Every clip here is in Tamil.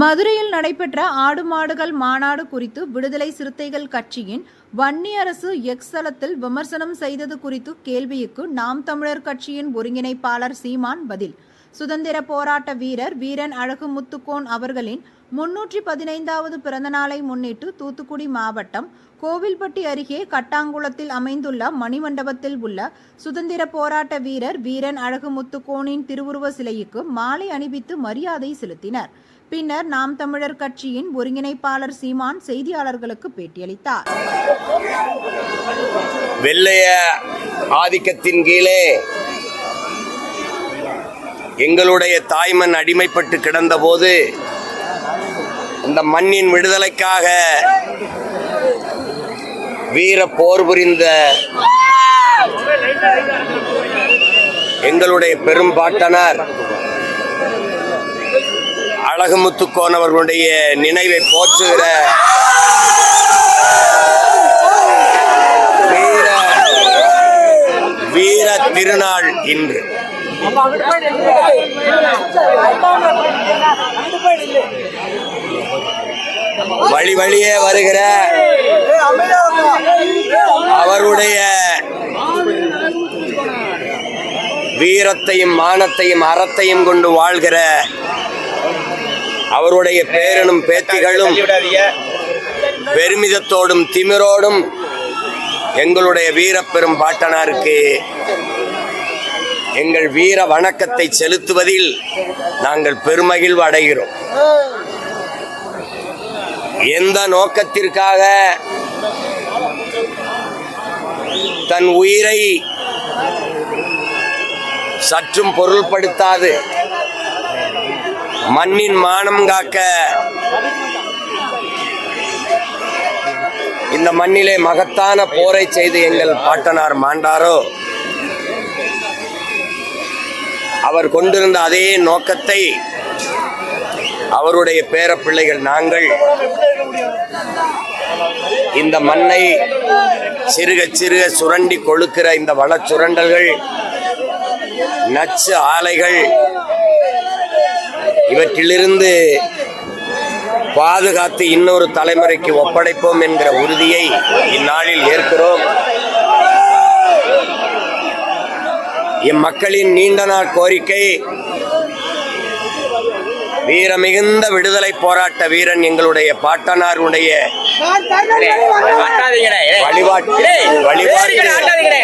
மதுரையில் நடைபெற்ற ஆடு மாடுகள் மாநாடு குறித்து விடுதலை சிறுத்தைகள் கட்சியின் வன்னி அரசு எக்ஸ் தளத்தில் விமர்சனம் செய்தது குறித்து கேள்விக்கு நாம் தமிழர் கட்சியின் ஒருங்கிணைப்பாளர் சீமான் பதில். சுதந்திர போராட்ட வீரர் வீரன் அழகு முத்துக்கோன் அவர்களின் முன்னூற்றி பதினைந்தாவது பிறந்தநாளை முன்னிட்டு தூத்துக்குடி மாவட்டம் கோவில்பட்டி அருகே கட்டாங்குளத்தில் அமைந்துள்ள மணிமண்டபத்தில் உள்ள சுதந்திர போராட்ட வீரர் வீரன் அழகு முத்துக்கோனின் திருவுருவ சிலைக்கு மாலை அணிவித்து மரியாதை செலுத்தினர். பின்னர் நாம் தமிழர் கட்சியின் ஒருங்கிணைப்பாளர் சீமான் செய்தியாளர்களுக்கு பேட்டியளித்தார். வெள்ளைய ஆதிக்கத்தின் கீழே எங்களுடைய தாய்மண் அடிமைப்பட்டு கிடந்தபோது இந்த மண்ணின் விடுதலைக்காக வீர போர் புரிந்த எங்களுடைய பெரும்பாட்டனர் அழகுமுத்துக்கோன் அவர்களுடைய நினைவை போற்றுகிற வீர வீர திருநாள் இன்று. வழி வழியே வருகிற அவருடைய வீரத்தையும் மானத்தையும் அறத்தையும் கொண்டு வாழ்கிற அவருடைய பேரனும் பேத்திகளும் பெருமிதத்தோடும் திமிரோடும் எங்களுடைய வீரப்பெரும் பாட்டனாருக்கு எங்கள் வீர வணக்கத்தை செலுத்துவதில் நாங்கள் பெருமகிழ்வு அடைகிறோம். எந்த நோக்கத்திற்காக தன் உயிரை சற்றும் பொருள்படுத்தாது மண்ணின் மானம் காக்க. இந்த மண்ணிலே மகத்தான போரை செய்து எங்கள் பாட்டனார் மாண்டாரோ. அவர் கொண்டிருந்த அதே நோக்கத்தை அவருடைய பேரப்பிள்ளைகள் நாங்கள் இந்த மண்ணை சிறுக சிறுக சுரண்டி கொழுக்கிற இந்த வள சுரண்டல்கள் நச்சு ஆலைகள் இவற்றிலிருந்து பாதுகாத்து இன்னொரு தலைமுறைக்கு ஒப்படைப்போம் என்கிற உறுதியை இந்நாளில் ஏற்கிறோம். இம்மக்களின் நீண்ட நாள் கோரிக்கை வீரமிகுந்த விடுதலை போராட்ட வீரன் எங்களுடைய பாட்டனாருடைய வழிபாட்டு வழிபாட்டு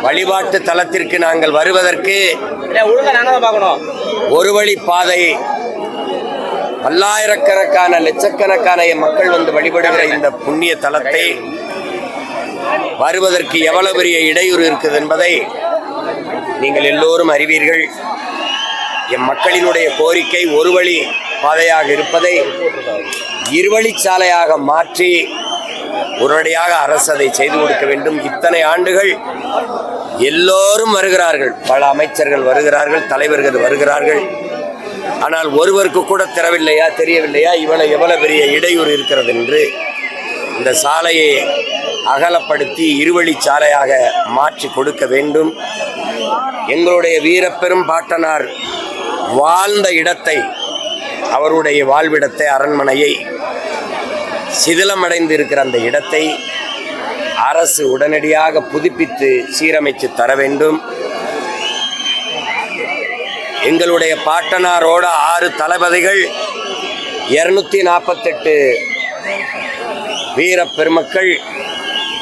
வழிபாட்டு தலத்திற்கு நாங்கள் வருவதற்கு ஒரு வழி பாதை. பல்லாயிரக்கணக்கான லட்சக்கணக்கான என் மக்கள் வந்து வழிபடுகிற இந்த புண்ணிய தலத்தை வருவதற்கு எவ்வளவு பெரிய இடையூறு இருக்குது என்பதை நீங்கள் எல்லோரும் அறிவீர்கள். எம் மக்களினுடைய கோரிக்கை ஒரு வழி பாதையாக இருப்பதை இருவழிச்சாலையாக மாற்றி உடனடியாக அரசு அதை செய்து கொடுக்க வேண்டும். இத்தனை ஆண்டுகள் எல்லோரும் வருகிறார்கள். பல அமைச்சர்கள் வருகிறார்கள் தலைவர்கள் வருகிறார்கள். ஆனால் ஒருவருக்கு கூட தரவில்லையா தெரியவில்லையா? இவ்வளோ எவ்வளவு பெரிய இடையூறு இருக்கிறது என்று இந்த சாலையை அகலப்படுத்தி இருவழி சாலையாக மாற்றி கொடுக்க வேண்டும். எங்களுடைய வீரப்பெரும் பாட்டனார் வாழ்ந்த இடத்தை அவருடைய வாழ்விடத்தை அரண்மனையை சிதிலமடைந்து இருக்கிற அந்த இடத்தை அரசு உடனடியாக புதுப்பித்து சீரமைத்து தர வேண்டும். எங்களுடைய பாட்டனாரோட ஆறு தளபதிகள் இருநூத்தி நாற்பத்தெட்டு வீர பெருமக்கள்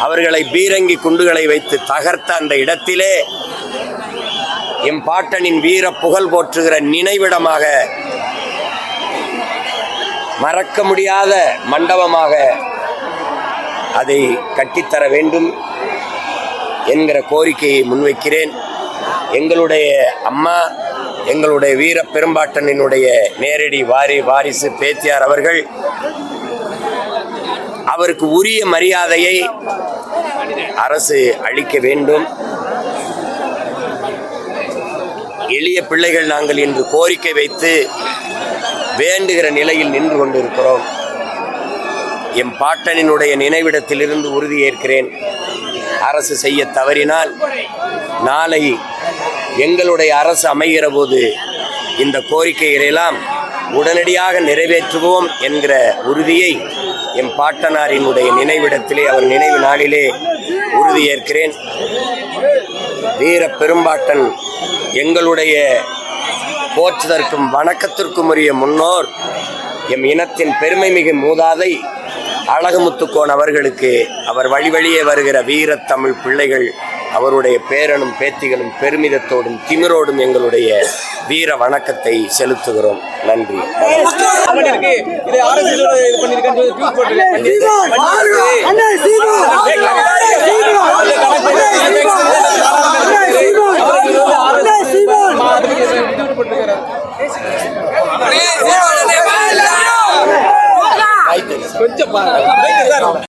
அவர்களை பீரங்கி குண்டுகளை வைத்து தகர்த்த அந்த இடத்திலே எம் பாட்டனின் வீர புகழ் போற்றுகிற நினைவிடமாக மறக்க முடியாத மண்டபமாக அதை கட்டித்தர வேண்டும் என்கிற கோரிக்கையை முன்வைக்கிறேன். எங்களுடைய அம்மா எங்களுடைய வீர பெரும்பாட்டனினுடைய நேரடி வாரி வாரிசு பேத்தியார் அவர்கள் அவருக்கு உரிய மரியாதையை அரசு அளிக்க வேண்டும். எளிய பிள்ளைகள் நாங்கள் இன்று கோரிக்கை வைத்து வேண்டுகிற நிலையில் நின்று கொண்டிருக்கிறோம். எம் பாட்டனினுடைய நினைவிடத்திலிருந்து உறுதியேற்கிறேன் அரசு செய்ய தவறினால் நாளை எங்களுடைய அரசு அமைகிற போது இந்த கோரிக்கைகளெல்லாம் உடனடியாக நிறைவேற்றுவோம் என்கிற உறுதியை எம் பாட்டனாரினுடைய நினைவிடத்திலே அவர் நினைவு நாளிலே உறுதியேற்கிறேன் வீர பெரும்பாட்டன் எங்களுடைய போற்றுதற்கும் வணக்கத்திற்கும் உரிய முன்னோர் எம் இனத்தின் பெருமை மிகு மூதாதை அழகுமுத்துக்கோன் அவர்களுக்கு அவர் வழி வழியே வருகிற வீரத் தமிழ் பிள்ளைகள் அவருடைய பேரனும் பேத்திகளும் பெருமிதத்தோடும் திமிரோடும் எங்களுடைய வீர வணக்கத்தை செலுத்துகிறோம். நன்றி. இது